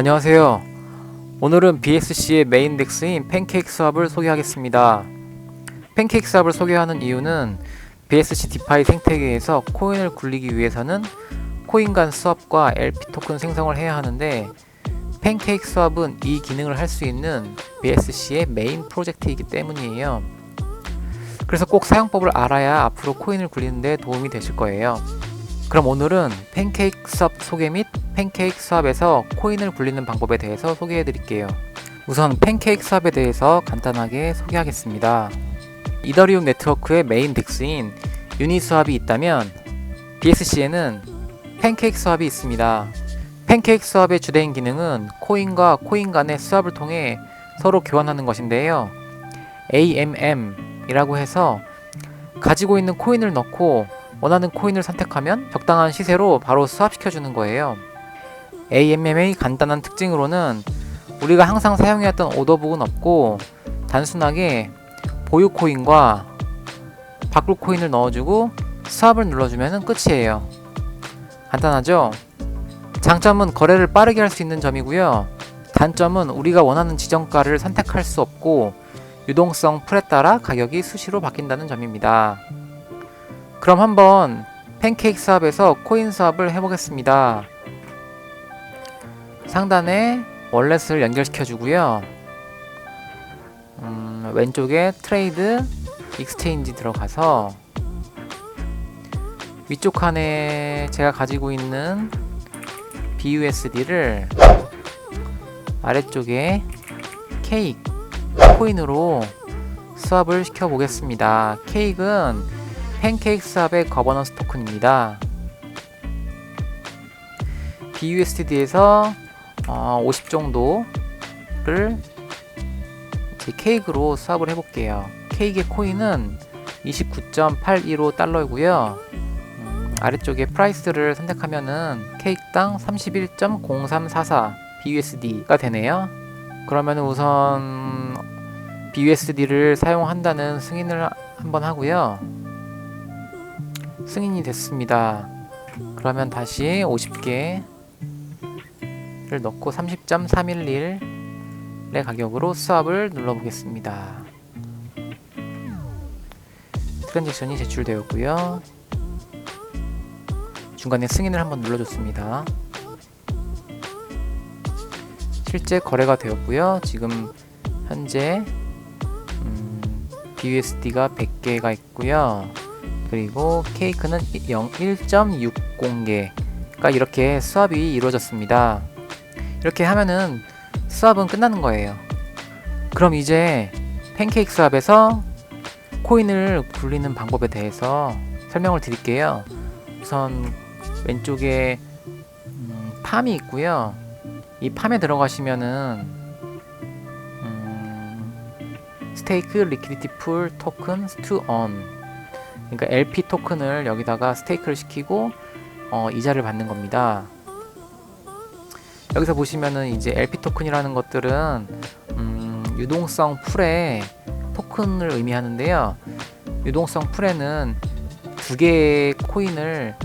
안녕하세요. 오늘은 BSC의 메인 덱스인 팬케이크 수합을 소개하겠습니다. 팬케이크 수합을 소개하는 이유는 BSC 디파이 생태계에서 코인을 굴리기 위해서는 코인 간 수합과 LP 토큰 생성을 해야 하는데 팬케이크 수합은 이 기능을 할 수 있는 BSC의 메인 프로젝트이기 때문이에요. 그래서 꼭 사용법을 알아야 앞으로 코인을 굴리는 데 도움이 되실 거예요. 그럼 오늘은 팬케이크 수합 소개 및 팬케이크 수합에서 코인을 굴리는 방법에 대해서 소개해 드릴게요. 우선 팬케이크 수합에 대해서 간단하게 소개하겠습니다. 이더리움 네트워크의 메인 덱스인 유니수합이 있다면 BSC에는 팬케이크 수합이 있습니다. 팬케이크 수합의 주된 기능은 코인과 코인 간의 수합을 통해 서로 교환하는 것인데요. AMM이라고 해서 가지고 있는 코인을 넣고 원하는 코인을 선택하면 적당한 시세로 바로 수합시켜 주는 거예요. AMM의 간단한 특징으로는 우리가 항상 사용해왔던 오더북은 없고 단순하게 보유 코인과 바꿀 코인을 넣어주고 수합을 눌러주면 끝이에요. 간단하죠? 장점은 거래를 빠르게 할 수 있는 점이고요. 단점은 우리가 원하는 지정가를 선택할 수 없고 유동성 풀에 따라 가격이 수시로 바뀐다는 점입니다. 그럼 한번 팬케이크 수합에서 코인 수합을 해보겠습니다. 상단에 월렛을 연결시켜 주고요. 음, 왼쪽에 트레이드 익스체인지 들어가서 위쪽 칸에 제가 가지고 있는 BUSD를 아래쪽에 케이크 코인으로 수합을 시켜 보겠습니다. 케이크는 팬케이크 수합의 거버넌스 토큰입니다. BUSD에서 어, 50 정도를 제 케이크로 수합을 해볼게요. 케이크의 코인은 29.815 달러이고요. 음, 아래쪽에 프라이스를 선택하면은 케이크당 31.0344 BUSD가 되네요. 그러면 우선 BUSD를 사용한다는 승인을 한번 하고요. 승인이 됐습니다. 그러면 다시 50개를 넣고 30.311의 가격으로 수합을 눌러보겠습니다. 트랜잭션이 제출되었고요. 중간에 승인을 한번 눌러줬습니다. 실제 거래가 되었고요. 지금 현재 음, BUSD가 100개가 있고요. 그리고 케이크는 1.60개가 이렇게 수합이 이루어졌습니다. 이렇게 하면은 수합은 끝나는 거예요. 그럼 이제 팬케이크 수합에서 코인을 굴리는 방법에 대해서 설명을 드릴게요. 우선 왼쪽에 음, 팜이 있고요. 이 팜에 들어가시면은 음, 스테이크 리퀴디티 풀 토큰 스투 on 그러니까 LP 토큰을 여기다가 스테이크를 시키고 어, 이자를 받는 겁니다. 여기서 보시면은 이제 LP 토큰이라는 것들은 음, 유동성 풀의 토큰을 의미하는데요. 유동성 풀에는 두 개의 코인을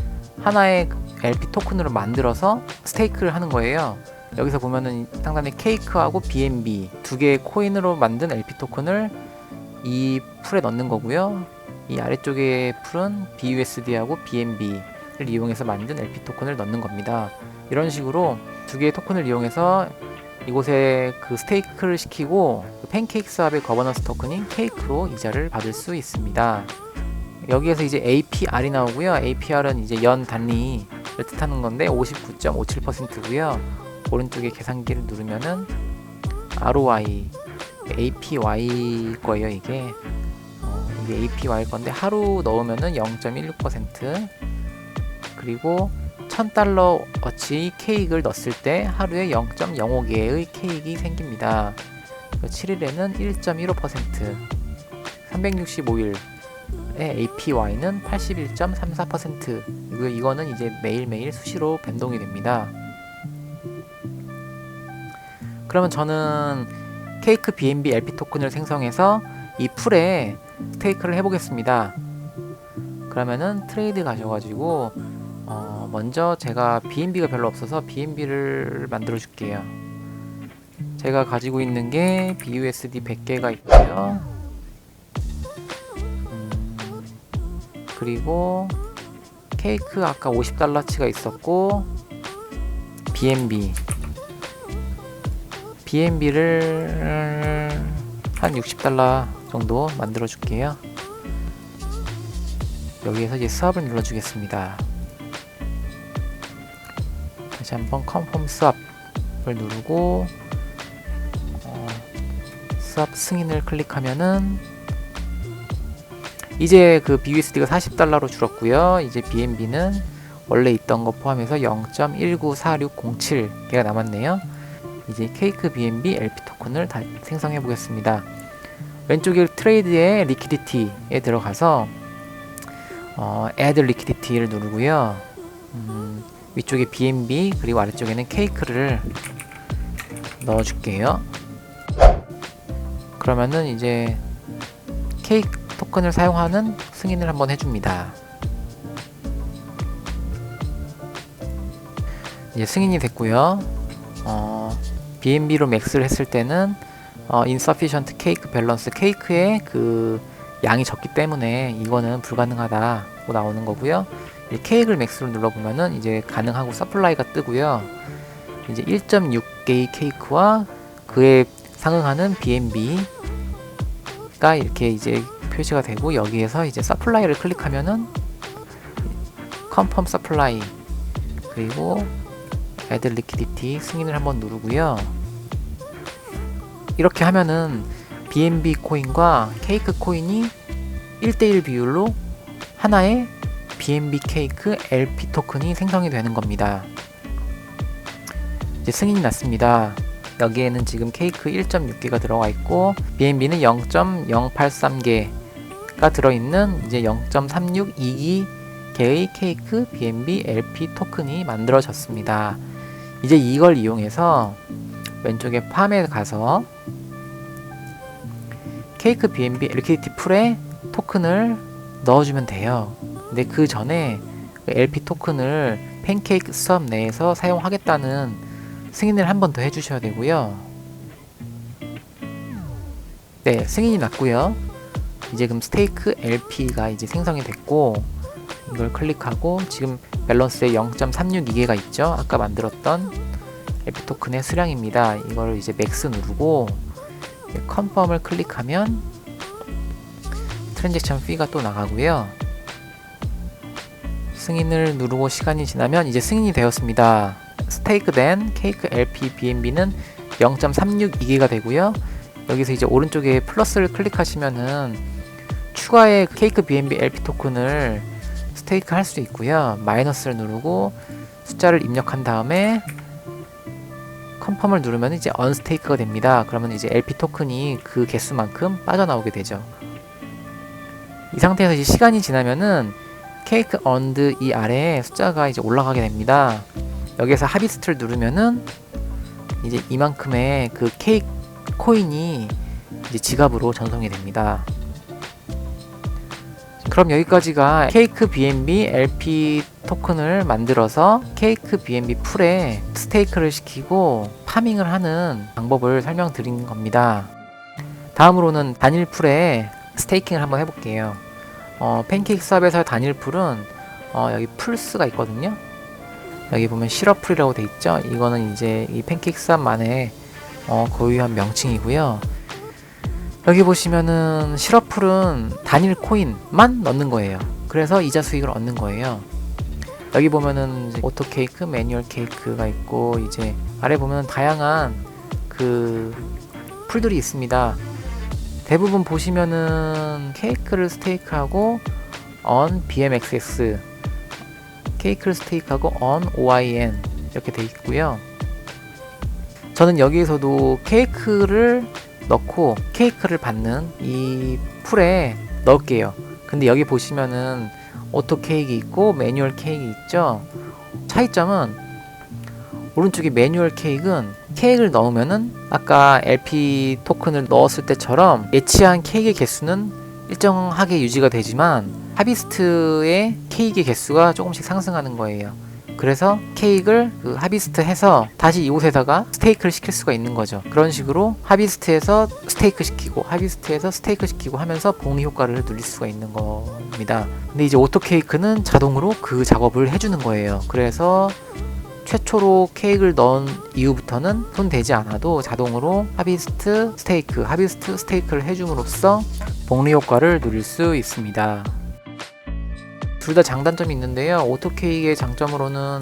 하나의 LP 토큰으로 만들어서 스테이크를 하는 거예요. 여기서 보면은 상단에 케이크하고 BNB 두 개의 코인으로 만든 LP 토큰을 이 풀에 넣는 거고요. 이 아래쪽의 풀은 BUSD하고 BNB를 이용해서 만든 LP 토큰을 넣는 겁니다. 이런 식으로 두 개의 토큰을 이용해서 이곳에 그 스테이크를 시키고 그 팬케이크 수합의 거버넌스 토큰인 케이크로 이자를 받을 수 있습니다. 여기에서 이제 APR이 나오고요. APR은 이제 연 단위를 뜻하는 건데 59.57%고요. 오른쪽에 계산기를 누르면은 ROI, APY 거예요. 이게 어, 이게 APY 건데 하루 넣으면은 0.16% 그리고 1000달러 어치 케이크를 넣었을 때 하루에 0.05개의 케이크가 생깁니다. 7일에는 1.15%, 365일의 APY는 81.34%. 이거 이거는 이제 매일매일 수시로 변동이 됩니다. 그러면 저는 케이크 BNB LP 토큰을 생성해서 이 풀에 스 테이크를 해보겠습니다. 그러면은 트레이드 가셔가지고 어, 먼저 제가 BNB가 별로 없어서 BNB를 만들어 줄게요. 제가 가지고 있는 게 BUSD 100개가 있고요. 음, 그리고 케이크 아까 50달러치가 있었고 BNB BNB를 한 60달러 정도 만들어 줄게요. 여기에서 이제 수압을 눌러 주겠습니다. 다시 한번 컨펌 수압을 누르고 어, 수압 승인을 클릭하면은 이제 그 BUSD가 40달러로 줄었고요. 이제 BNB는 원래 있던 거 포함해서 0.194607개가 남았네요. 이제 케이크 BNB LP 토큰을 다 생성해 보겠습니다. 왼쪽에 트레이드의 리퀴디티에 들어가서 어, add liquidity를 누르고요. 음, 위쪽에 BNB 그리고 아래쪽에는 케이크를 넣어줄게요. 그러면은 이제 케이크 토큰을 사용하는 승인을 한번 해줍니다. 이제 승인이 됐고요. 어, BNB로 맥스를 했을 때는 어, insufficient cake balance 케이크의 그 양이 적기 때문에 이거는 불가능하다고 나오는 거고요. 이 케이크를 맥스로 눌러보면은 이제 가능하고 서플라이가 뜨고요. 이제 1.6개의 케이크와 그에 상응하는 BNB가 이렇게 이제 표시가 되고 여기에서 이제 서플라이를 클릭하면은 컨펌 서플라이 그리고 add liquidity 승인을 한번 누르고요. 이렇게 하면은 BNB 코인과 케이크 코인이 1대1 비율로 하나의 BNB 케이크 LP 토큰이 생성이 되는 겁니다. 이제 승인이 났습니다. 여기에는 지금 케이크 1.6개가 들어가 있고 BNB는 0.083개가 들어있는 이제 0.362기 개의 케이크 BNB LP 토큰이 만들어졌습니다. 이제 이걸 이용해서 왼쪽에 팜에 가서 케이크 BNB 리퀴디티 풀에 토큰을 넣어주면 돼요. 근데 그 전에 그 LP 토큰을 팬케이크 수업 내에서 사용하겠다는 승인을 한 번 더 해주셔야 되고요. 네, 승인이 났고요. 이제 그럼 스테이크 LP가 이제 생성이 됐고 이걸 클릭하고 지금 밸런스에 0.362개가 있죠. 아까 만들었던 LP 토큰의 수량입니다. 이걸 이제 맥스 누르고 컨펌을 클릭하면 트랜잭션 피가 또 나가고요. 승인을 누르고 시간이 지나면 이제 승인이 되었습니다. 스테이크 된 케이크 LP BNB는 0.362개가 되고요. 여기서 이제 오른쪽에 플러스를 클릭하시면은 추가의 케이크 BNB LP 토큰을 스테이크 할 수 있고요. 마이너스를 누르고 숫자를 입력한 다음에 컨펌을 누르면 이제 언스테이크가 됩니다. 그러면 이제 LP 토큰이 그 개수만큼 빠져나오게 되죠. 이 상태에서 이제 시간이 지나면은 케이크 언드 이 아래에 숫자가 이제 올라가게 됩니다. 여기에서 하비스트를 누르면은 이제 이만큼의 그 케이크 코인이 이제 지갑으로 전송이 됩니다. 그럼 여기까지가 케이크 BNB LP 토큰을 만들어서 케이크 BNB 풀에 스테이크를 시키고 파밍을 하는 방법을 설명드린 겁니다. 다음으로는 단일 풀에 스테이킹을 한번 해볼게요. 어, 팬케이크 수업에서 단일 풀은 어, 여기 풀스가 있거든요. 여기 보면 시럽 풀이라고 돼 있죠. 이거는 이제 이 팬케이크 수업만의 어, 고유한 명칭이고요. 여기 보시면은 시럽풀은 단일 코인만 넣는 거예요. 그래서 이자 수익을 얻는 거예요. 여기 보면은 오토 케이크, 매뉴얼 케이크가 있고 이제 아래 보면 다양한 그 풀들이 있습니다. 대부분 보시면은 케이크를 스테이크하고 on BMXX, 케이크를 스테이크하고 on OIN 이렇게 돼 있고요. 저는 여기에서도 케이크를 넣고 케이크를 받는 이 풀에 넣을게요. 근데 여기 보시면은 오토 케이크 있고 매뉴얼 케이크 있죠. 차이점은 오른쪽에 매뉴얼 케이크는 케이크를 넣으면은 아까 LP 토큰을 넣었을 때처럼 예치한 케이크의 개수는 일정하게 유지가 되지만 하비스트의 케이크의 개수가 조금씩 상승하는 거예요. 그래서 케이크를 그 하비스트 해서 다시 이곳에다가 스테이크를 시킬 수가 있는 거죠. 그런 식으로 하비스트에서 스테이크 시키고 하비스트에서 스테이크 시키고 하면서 복리 효과를 누릴 수가 있는 겁니다. 근데 이제 오토 케이크는 자동으로 그 작업을 해주는 거예요. 그래서 최초로 케이크를 넣은 이후부터는 손 대지 않아도 자동으로 하비스트 스테이크, 하비스트 스테이크를 해줌으로써 복리 효과를 누릴 수 있습니다. 둘 다 장단점이 있는데요. 오토 케이크의 장점으로는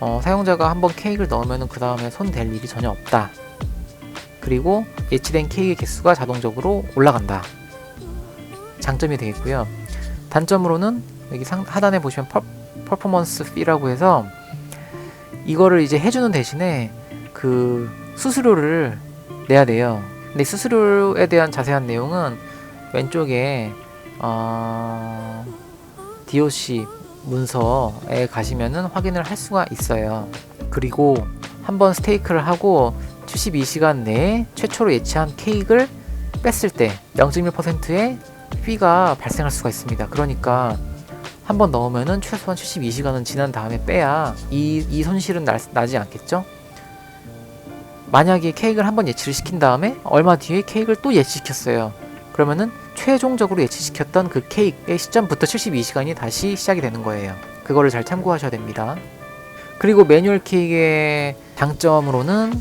어, 사용자가 한번 케이크를 넣으면 그 다음에 손 댈 일이 전혀 없다. 그리고 예치된 케이크 개수가 자동적으로 올라간다. 장점이 되겠고요. 단점으로는 여기 상, 하단에 보시면 퍼, 퍼포먼스 피라고 해서 이거를 이제 해주는 대신에 그 수수료를 내야 돼요. 근데 수수료에 대한 자세한 내용은 왼쪽에 어, DOC 문서에 가시면은 확인을 할 수가 있어요. 그리고 한번 스테이크를 하고 72시간 내에 최초로 예치한 케이크를 뺐을 때 0.1%의 피가 발생할 수가 있습니다. 그러니까 한 번 넣으면은 최소한 72시간은 지난 다음에 빼야 이, 이 손실은 날, 나지 않겠죠? 만약에 케이크를 한 번 예치를 시킨 다음에 얼마 뒤에 케이크를 또 예치시켰어요. 그러면은 최종적으로 예치시켰던 그 케이크의 시점부터 72시간이 다시 시작이 되는 거예요. 그거를 잘 참고하셔야 됩니다. 그리고 매뉴얼 케이크의 장점으로는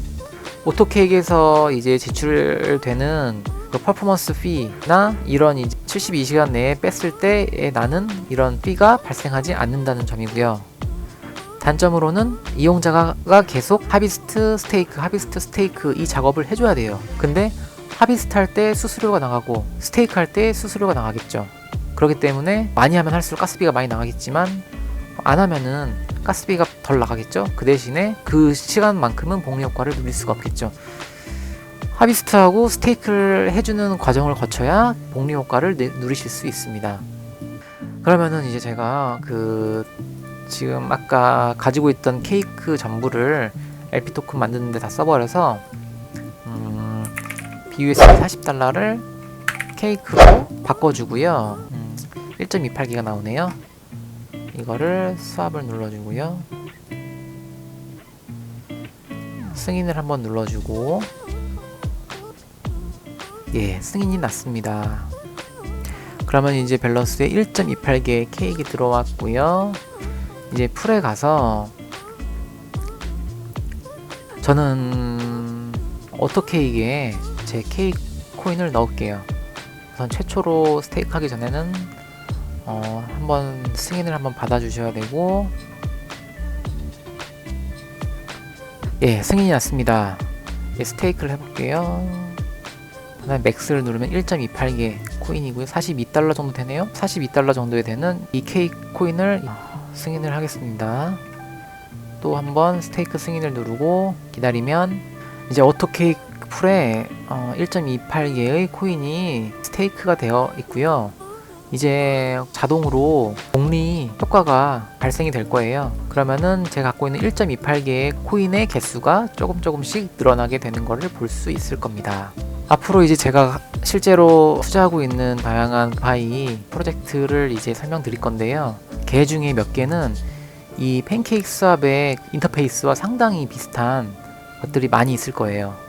오토 케이크에서 이제 제출되는 그 퍼포먼스 피나 이런 이제 72시간 내에 뺐을 때에 나는 이런 피가 발생하지 않는다는 점이고요. 단점으로는 이용자가 계속 하비스트 스테이크, 하비스트 스테이크 이 작업을 해줘야 돼요. 근데 하비스트 할 때 수수료가 나가고 스테이크 할 때 수수료가 나가겠죠. 그렇기 때문에 많이 하면 할수록 가스비가 많이 나가겠지만 안 하면은 가스비가 덜 나가겠죠. 그 대신에 그 시간만큼은 복리 효과를 누릴 수가 없겠죠. 하비스트하고 스테이크를 해주는 과정을 거쳐야 복리 효과를 내- 누리실 수 있습니다. 그러면은 이제 제가 그 지금 아까 가지고 있던 케이크 전부를 LP 토큰 만드는데 다 써버려서 음, BUSD 40달러를 케이크로 바꿔주고요. 음, 1.28기가 나오네요. 이거를 수압을 눌러주고요. 승인을 한번 눌러주고 예, 승인이 났습니다. 그러면 이제 밸런스에 1.28개의 케이크 들어왔고요. 이제 풀에 가서 저는 오토케이크에 제 K 코인을 넣을게요. 우선 최초로 스테이크 하기 전에는 어, 한번 승인을 한번 받아주셔야 되고 예 승인이 났습니다. 예, 스테이크를 해볼게요. 그다음 맥스를 누르면 1.28개 코인이고요. 42달러 정도 되네요. 42달러 정도에 되는 이 K 코인을 승인을 하겠습니다. 또 한번 스테이크 승인을 누르고 기다리면 이제 어떻게 100%에 1.28개의 어, 코인이 스테이크가 되어 있고요. 이제 자동으로 복리 효과가 발생이 될 거예요. 그러면은 제가 갖고 있는 1.28개의 코인의 개수가 조금 조금씩 늘어나게 되는 것을 볼 수 있을 겁니다. 앞으로 이제 제가 실제로 투자하고 있는 다양한 바이 프로젝트를 이제 설명드릴 건데요. 개 중에 몇 개는 이 팬케이크 수합의 인터페이스와 상당히 비슷한 것들이 많이 있을 거예요.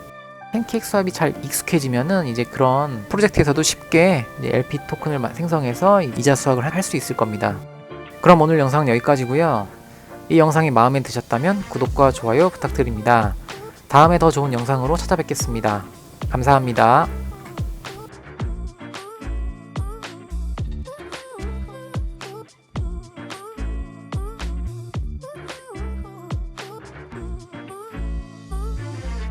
팬케이크 수압이 잘 익숙해지면은 이제 그런 프로젝트에서도 쉽게 LP 토큰을 마- 생성해서 이자 수확을 할 수 있을 겁니다. 그럼 오늘 영상은 여기까지고요. 이 영상이 마음에 드셨다면 구독과 좋아요 부탁드립니다. 다음에 더 좋은 영상으로 찾아뵙겠습니다. 감사합니다.